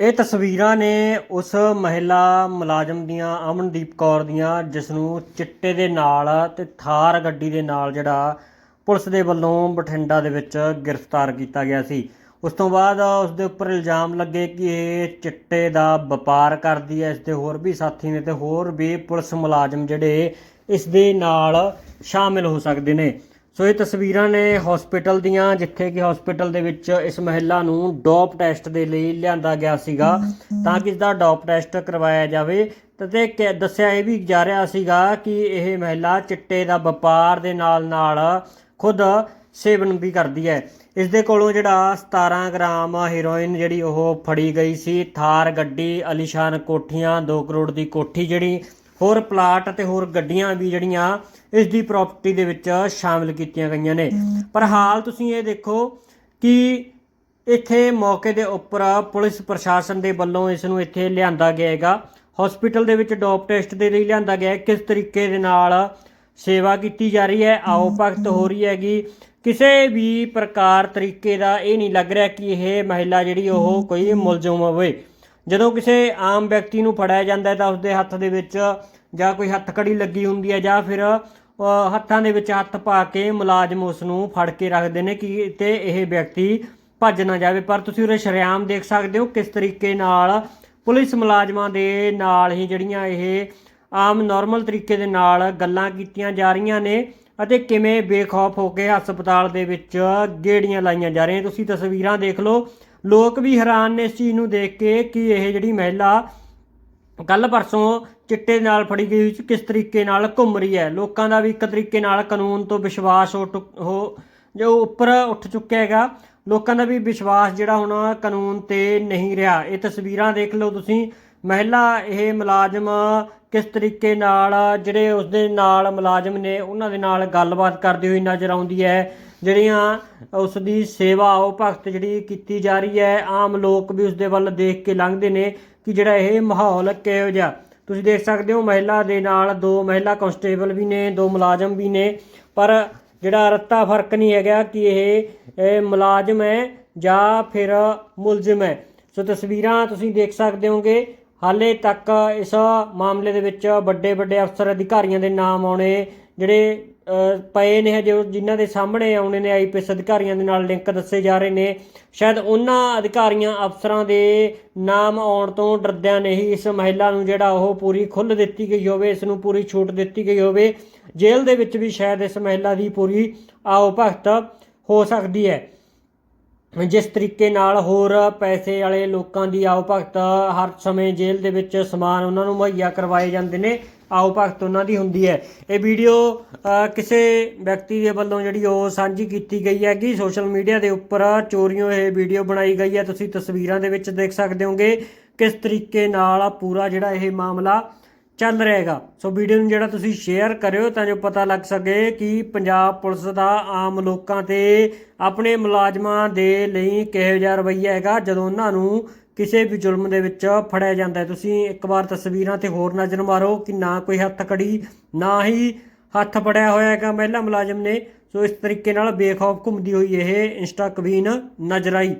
ਇਹ ਤਸਵੀਰਾਂ ਨੇ ਉਸ ਮਹਿਲਾ ਮੁਲਾਜ਼ਮ ਦੀਆਂ, ਅਮਨਦੀਪ ਕੌਰ ਦੀਆਂ ਜਿਸ ਨੂੰ ਚਿੱਟੇ ਦੇ ਨਾਲ ਤੇ ਥਾਰ ਗੱਡੀ ਦੇ ਨਾਲ ਜਿਹੜਾ ਪੁਲਿਸ ਦੇ ਵੱਲੋਂ ਬਠਿੰਡਾ ਦੇ ਵਿੱਚ ਗ੍ਰਿਫਤਾਰ ਕੀਤਾ ਗਿਆ ਸੀ। ਉਸ ਤੋਂ ਬਾਅਦ ਉਸ ਦੇ ਉੱਪਰ ਇਲਜ਼ਾਮ ਲੱਗੇ ਕਿ ਇਹ ਚਿੱਟੇ ਦਾ ਵਪਾਰ ਕਰਦੀ ਹੈ। ਇਸ ਦੇ ਹੋਰ ਵੀ ਸਾਥੀ ਨੇ ਤੇ ਹੋਰ ਵੀ ਪੁਲਿਸ ਮੁਲਾਜ਼ਮ ਜਿਹੜੇ ਇਸ ਦੇ ਨਾਲ ਸ਼ਾਮਿਲ ਹੋ ਸਕਦੇ ਨੇ। ਸੋ ਇਹ ਤਸਵੀਰਾਂ ਨੇ ਹਸਪੀਟਲ ਦੀਆਂ, ਜਿੱਥੇ ਕਿ ਹਸਪੀਟਲ ਦੇ ਵਿੱਚ ਇਸ ਮਹਿਲਾ ਨੂੰ ਡੋਪ ਟੈਸਟ ਦੇ ਲਈ ਲਿਆਂਦਾ ਗਿਆ ਸੀਗਾ ਤਾਂ ਕਿ ਇਸ ਦਾ ਡੋਪ ਟੈਸਟ ਕਰਵਾਇਆ ਜਾਵੇ। ਤੇ ਕਿ ਦੱਸਿਆ ਇਹ ਵੀ ਜਾ ਰਿਹਾ ਸੀਗਾ ਕਿ ਇਹ ਮਹਿਲਾ ਚਿੱਟੇ ਦਾ ਵਪਾਰ ਦੇ ਨਾਲ ਨਾਲ ਖੁਦ ਸੇਵਨ ਵੀ ਕਰਦੀ ਹੈ। ਇਸ ਦੇ ਕੋਲੋਂ ਜਿਹੜਾ 17 ਗ੍ਰਾਮ ਹੀਰੋਇਨ ਜਿਹੜੀ ਉਹ ਫੜੀ ਗਈ ਸੀ, ਥਾਰ, ਗੱਡੀ, ਅਲੀਸ਼ਾਨ ਕੋਠੀਆਂ 2 ਕਰੋੜ ਦੀ ਕੋਠੀ ਜਿਹੜੀ ਹੋਰ ਪਲਾਟ ਤੇ ਹੋਰ ਗੱਡੀਆਂ ਵੀ ਜਿਹੜੀਆਂ ਇਸ ਦੀ ਪ੍ਰਾਪਰਟੀ ਦੇ ਵਿੱਚ ਸ਼ਾਮਿਲ ਕੀਤੀਆਂ ਗਈਆਂ ਨੇ। ਪਰ ਹਾਲ ਤੁਸੀਂ ਇਹ ਦੇਖੋ ਕਿ ਇੱਥੇ ਮੌਕੇ ਦੇ ਉੱਪਰ ਪੁਲਿਸ ਪ੍ਰਸ਼ਾਸਨ ਦੇ ਵੱਲੋਂ ਇਸ ਨੂੰ ਇੱਥੇ ਲਿਆਂਦਾ ਗਿਆ ਹੈਗਾ। ਹਸਪੀਟਲ ਦੇ ਵਿੱਚ ਡੋਪ ਟੈਸਟ ਦੇ ਲਈ ਲਿਆਂਦਾ ਗਿਆ ਕਿਸ ਤਰੀਕੇ ਦੇ ਨਾਲ ਸੇਵਾ ਕੀਤੀ ਜਾ ਰਹੀ ਹੈ? ਆਓ ਭਗਤ ਹੋ ਰਹੀ ਹੈਗੀ। ਕਿਸੇ ਵੀ ਪ੍ਰਕਾਰ ਤਰੀਕੇ ਦਾ ਇਹ ਨਹੀਂ ਲੱਗ ਰਿਹਾ ਕਿ ਇਹ ਮਹਿਲਾ ਜਿਹੜੀ ਉਹ ਕੋਈ ਮੁਲਜ਼ਮ ਹੋਵੇ। ਜਦੋਂ ਕਿਸੇ ਆਮ ਵਿਅਕਤੀ ਨੂੰ ਫੜਿਆ ਜਾਂਦਾ ਹੈ ਤਾਂ ਉਸਦੇ ਹੱਥ ਦੇ ਵਿੱਚ ਜਾਂ ਕੋਈ ਹੱਥਕੜੀ ਲੱਗੀ ਹੁੰਦੀ ਹੈ ਜਾਂ ਫਿਰ ਹੱਥਾਂ ਦੇ ਵਿੱਚ ਹੱਥ ਪਾ ਕੇ ਮੁਲਾਜ਼ਮ ਉਸ ਨੂੰ ਫੜ ਕੇ ਰੱਖਦੇ ਨੇ ਕਿ ਤੇ ਇਹ ਵਿਅਕਤੀ ਭੱਜ ਨਾ ਜਾਵੇ। ਪਰ ਤੁਸੀਂ ਉਰੇ ਸ਼ਰੇਆਮ ਦੇਖ ਸਕਦੇ ਹੋ ਕਿਸ ਤਰੀਕੇ ਨਾਲ ਪੁਲਿਸ ਮੁਲਾਜ਼ਮਾਂ ਦੇ ਨਾਲ ਹੀ ਜਿਹੜੀਆਂ ਇਹ ਆਮ ਨਾਰਮਲ ਤਰੀਕੇ ਦੇ ਨਾਲ ਗੱਲਾਂ ਕੀਤੀਆਂ ਜਾ ਰਹੀਆਂ ਨੇ ਅਤੇ ਕਿਵੇਂ ਬੇਖੌਫ ਹੋ ਕੇ ਹਸਪਤਾਲ ਦੇ ਵਿੱਚ ਗੇੜੀਆਂ ਲਾਈਆਂ ਜਾ ਰਹੀਆਂ। ਤੁਸੀਂ ਤਸਵੀਰਾਂ ਦੇਖ ਲਓ। ਲੋਕ ਵੀ ਹੈਰਾਨ ਨੇ ਇਸ ਚੀਜ਼ ਨੂੰ ਦੇਖ ਕੇ ਕਿ ਇਹ ਜਿਹੜੀ ਮਹਿਲਾ ਕੱਲ ਪਰਸੋਂ ਚਿੱਟੇ ਨਾਲ ਫੜੀ ਗਈ ਹੋਈ ਕਿਸ ਤਰੀਕੇ ਨਾਲ ਘੁੰਮ ਰਹੀ ਹੈ। ਲੋਕਾਂ ਦਾ ਵੀ ਇੱਕ ਤਰੀਕੇ ਨਾਲ ਕਾਨੂੰਨ ਤੋਂ ਵਿਸ਼ਵਾਸ ਹੋ ਟੁਕ- ਹੋ ਜੋ ਉੱਪਰ ਉੱਠ ਚੁੱਕਿਆ ਹੈਗਾ। ਲੋਕਾਂ ਦਾ ਵੀ ਵਿਸ਼ਵਾਸ ਜਿਹੜਾ ਹੁਣ ਕਾਨੂੰਨ ਤੇ ਨਹੀਂ ਰਿਹਾ। ਇਹ ਤਸਵੀਰਾਂ ਦੇਖ ਲਓ ਤੁਸੀਂ। ਮਹਿਲਾ ਇਹ ਮੁਲਾਜ਼ਮ ਕਿਸ ਤਰੀਕੇ ਨਾਲ, ਜਿਹੜੇ ਉਸਦੇ ਨਾਲ ਮੁਲਾਜ਼ਮ ਨੇ, ਉਹਨਾਂ ਦੇ ਨਾਲ ਗੱਲਬਾਤ ਕਰਦੀ ਹੋਈ ਨਜ਼ਰ ਆਉਂਦੀ ਹੈ। ਜਿਹੜੀਆਂ ਉਸ ਦੀ ਸੇਵਾ, ਉਹ ਭਗਤ ਜਿਹੜੀ ਕੀਤੀ ਜਾ ਰਹੀ ਹੈ, ਆਮ ਲੋਕ ਵੀ ਉਸ ਦੇ ਵੱਲ ਦੇਖ ਕੇ ਲੰਘਦੇ ਨੇ ਕਿ ਜਿਹੜਾ ਇਹ ਮਾਹੌਲ ਕਿਹੋ ਜਿਹਾ। ਤੁਸੀਂ ਦੇਖ ਸਕਦੇ ਹੋ ਮਹਿਲਾ ਦੇ ਨਾਲ ਦੋ ਮਹਿਲਾ ਕਾਂਸਟੇਬਲ ਵੀ ਨੇ, ਦੋ ਮੁਲਾਜ਼ਮ ਵੀ ਨੇ, ਪਰ ਜਿਹੜਾ ਰੱਤਾ ਫ਼ਰਕ ਨਹੀਂ ਹੈਗਾ ਕਿ ਇਹ ਮੁਲਾਜ਼ਮ ਹੈ ਜਾਂ ਫਿਰ ਮੁਲਜ਼ਮ ਹੈ। ਸੋ ਤਸਵੀਰਾਂ ਤੁਸੀਂ ਦੇਖ ਸਕਦੇ ਹੋਗੇ। ਹਾਲੇ ਤੱਕ ਇਸ ਮਾਮਲੇ ਦੇ ਵਿੱਚ ਵੱਡੇ ਵੱਡੇ ਅਫਸਰ ਅਧਿਕਾਰੀਆਂ ਦੇ ਨਾਮ ਆਉਣੇ, ਜਿਹੜੇ ਪਏ ਨੇ ਹਜੇ ਜਿਨ੍ਹਾਂ ਦੇ ਸਾਹਮਣੇ ਆਉਣੇ ਨੇ ਆਈਪੀਐਸ ਅਧਿਕਾਰੀਆਂ ਦੇ ਨਾਲ ਲਿੰਕ ਦੱਸੇ ਜਾ ਰਹੇ ਨੇ। ਸ਼ਾਇਦ ਉਹਨਾਂ ਅਧਿਕਾਰੀਆਂ, ਅਫਸਰਾਂ ਦੇ ਨਾਮ ਆਉਣ ਤੋਂ ਡਰਦਿਆਂ ਨਹੀਂ ਇਸ ਮਹਿਲਾ ਨੂੰ ਜਿਹੜਾ ਉਹ ਪੂਰੀ ਖੁੱਲ੍ਹ ਦਿੱਤੀ ਗਈ ਹੋਵੇ, ਇਸ ਨੂੰ ਪੂਰੀ ਛੂਟ ਦਿੱਤੀ ਗਈ ਹੋਵੇ। ਜੇਲ੍ਹ ਦੇ ਵਿੱਚ ਵੀ ਸ਼ਾਇਦ ਇਸ ਮਹਿਲਾ ਦੀ ਪੂਰੀ ਆਓ ਭਗਤ ਹੋ ਸਕਦੀ ਹੈ। ਜਿਸ ਤਰੀਕੇ ਨਾਲ ਹੋਰ ਪੈਸੇ ਵਾਲੇ ਲੋਕਾਂ ਦੀ ਆਓ ਭਗਤ ਹਰ ਸਮੇਂ ਜੇਲ੍ਹ ਦੇ ਵਿੱਚ ਸਮਾਨ ਉਹਨਾਂ ਨੂੰ ਮੁਹੱਈਆ ਕਰਵਾਏ ਜਾਂਦੇ ਨੇ। ਆਓ ਭਗਤ ਉਹਨਾਂ ਦੀ ਹੁੰਦੀ ਹੈ। ਇਹ ਵੀਡੀਓ ਕਿਸੇ ਵਿਅਕਤੀ ਦੇ ਵੱਲੋਂ ਜਿਹੜੀ ਉਹ ਸਾਂਝੀ ਕੀਤੀ ਗਈ ਹੈਗੀ। ਸੋਸ਼ਲ ਮੀਡੀਆ ਦੇ ਉੱਪਰ ਚੋਰੀਆਂ ਇਹ ਵੀਡੀਓ ਬਣਾਈ ਗਈ ਹੈ। ਤੁਸੀਂ ਤਸਵੀਰਾਂ ਦੇ ਵਿੱਚ ਦੇਖ ਸਕਦੇ ਹੋਗੇ ਕਿਸ ਤਰੀਕੇ ਨਾਲ ਪੂਰਾ ਜਿਹੜਾ ਇਹ ਮਾਮਲਾ ਚੱਲ ਰਿਹਾ ਹੈਗਾ ਸੋ ਵੀਡੀਓ ਨੂੰ ਜਿਹੜਾ ਤੁਸੀਂ ਸ਼ੇਅਰ ਕਰਿਓ ਤਾਂ ਜੋ ਪਤਾ ਲੱਗ ਸਕੇ ਕਿ ਪੰਜਾਬ ਪੁਲਿਸ ਦਾ ਆਮ ਲੋਕਾਂ ਤੇ ਆਪਣੇ ਮੁਲਾਜ਼ਮਾਂ ਦੇ ਲਈ ਕਿਹੋ ਜਿਹਾ ਰਵੱਈਆ ਹੈਗਾ। ਜਦੋਂ ਉਹਨਾਂ ਨੂੰ ਕਿਸੇ ਵੀ ਜ਼ੁਲਮ ਦੇ ਵਿੱਚ ਫੜਿਆ ਜਾਂਦਾ ਹੈ। ਤੁਸੀਂ ਇੱਕ ਵਾਰ ਤਸਵੀਰਾਂ ਤੇ ਹੋਰ ਨਜ਼ਰ ਮਾਰੋ ਕਿ ਨਾ ਕੋਈ ਹੱਥ ਕੜੀ, ਨਾ ਹੀ ਹੱਥ ਫੜਿਆ ਹੋਇਆ ਹੈਗਾ। ਮਹਿਲਾ ਮੁਲਾਜ਼ਮ ਨੇ ਸੋ ਇਸ ਤਰੀਕੇ ਨਾਲ ਬੇਖੌਫ ਘੁੰਮਦੀ ਹੋਈ ਇਹ ਇੰਸਟਾ ਕਵੀਨ ਨਜ਼ਰ ਆਈ।